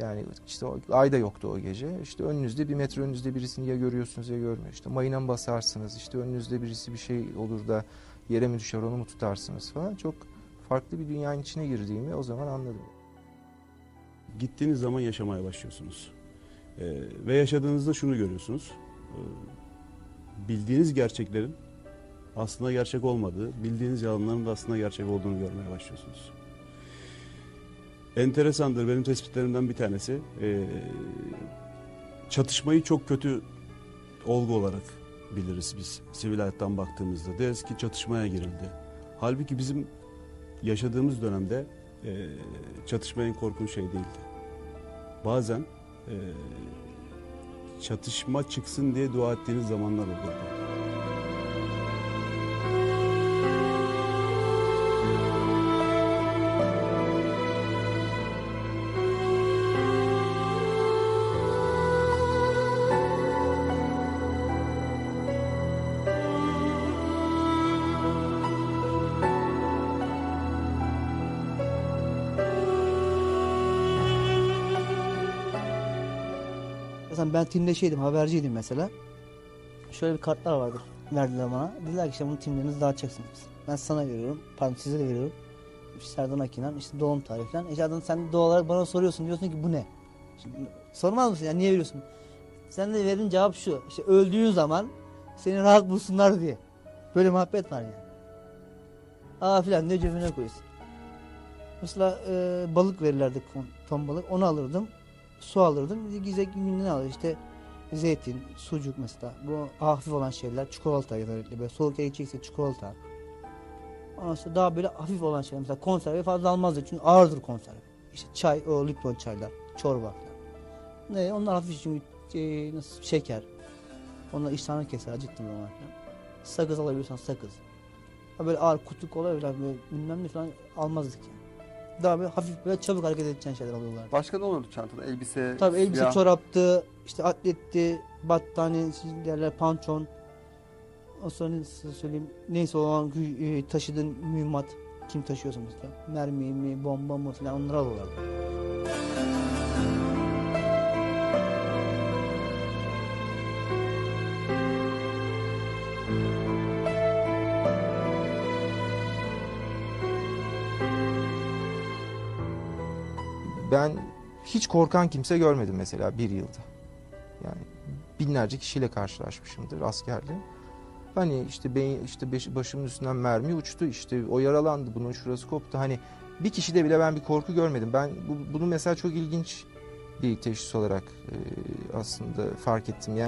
Yani işte ay da yoktu o gece. İşte önünüzde bir metre önünüzde birisini ya görüyorsunuz ya görmüyor. İşte mayına mı basarsınız? İşte önünüzde birisi bir şey olur da yere mi düşer onu mu tutarsınız falan. Çok farklı bir dünyanın içine girdiğimi o zaman anladım. Gittiğiniz zaman yaşamaya başlıyorsunuz. Ee, ve yaşadığınızda şunu görüyorsunuz. Ee, bildiğiniz gerçeklerin aslında gerçek olmadığı, bildiğiniz yalanların da aslında gerçek olduğunu görmeye başlıyorsunuz. Enteresandır benim tespitlerimden bir tanesi. Ee, çatışmayı çok kötü olgu olarak biliriz biz sivil hayattan baktığımızda. Deriz ki çatışmaya girildi. Halbuki bizim yaşadığımız dönemde e, çatışma korkunç şey değildi. Bazen e, çatışma çıksın diye dua ettiğiniz zamanlar olurdu. Mesela ben timde şeydim, haberciydim mesela. Şöyle bir kartlar vardır. Verdiler bana. Dediler ki işte bunu timlerinizi dağıtacaksınız. Ben sana veriyorum. Pardon size de veriyorum. İşte Serdan Akinan, işte doğum tarihi falan. İşte adam sen doğal olarak bana soruyorsun. Diyorsun ki bu ne? Şimdi, sormaz mısın ya niye veriyorsun? Sen de verin cevap şu. İşte öldüğün zaman seni rahat bulsunlar diye. Böyle muhabbet var yani. Aa filan diye cebine koyuyorsun. Mesela e, balık verirlerdi ton balık. Onu alırdım su alırdım. Gizek günlüğüne alır işte zeytin, sucuk mesela. Bu hafif olan şeyler. Çikolata genellikle böyle soğuk yere gidecekse çikolata. Ondan sonra daha böyle hafif olan şeyler. Mesela konserve fazla almazdı çünkü ağırdır konserve. İşte çay, o Lipton çaylar, çorba falan. Ne, onlar hafif çünkü e, nasıl şeker. Onlar iştahını keser acıttığın zaman falan. Sakız alabiliyorsan sakız. Böyle ağır kutu kola böyle bilmem ne falan almazdık yani. Daha böyle hafif böyle çabuk hareket edeceğin şeyler alıyorlar. Başka ne olurdu çantada? Elbise, Tabii elbise, silah. çoraptı, işte atletti, battaniye, derler, pantolon. O sonra nasıl söyleyeyim, neyse o an e, taşıdığın mühimmat, kim taşıyorsa mesela, mermi mi, bomba mı falan onları alıyorlar. Ben hiç korkan kimse görmedim mesela bir yılda. Yani binlerce kişiyle karşılaşmışımdır askerde. Hani işte beyin işte başımın üstünden mermi uçtu işte o yaralandı bunun şurası koptu. Hani bir kişide bile ben bir korku görmedim. Ben bu, bunu mesela çok ilginç bir teşhis olarak e, aslında fark ettim. Yani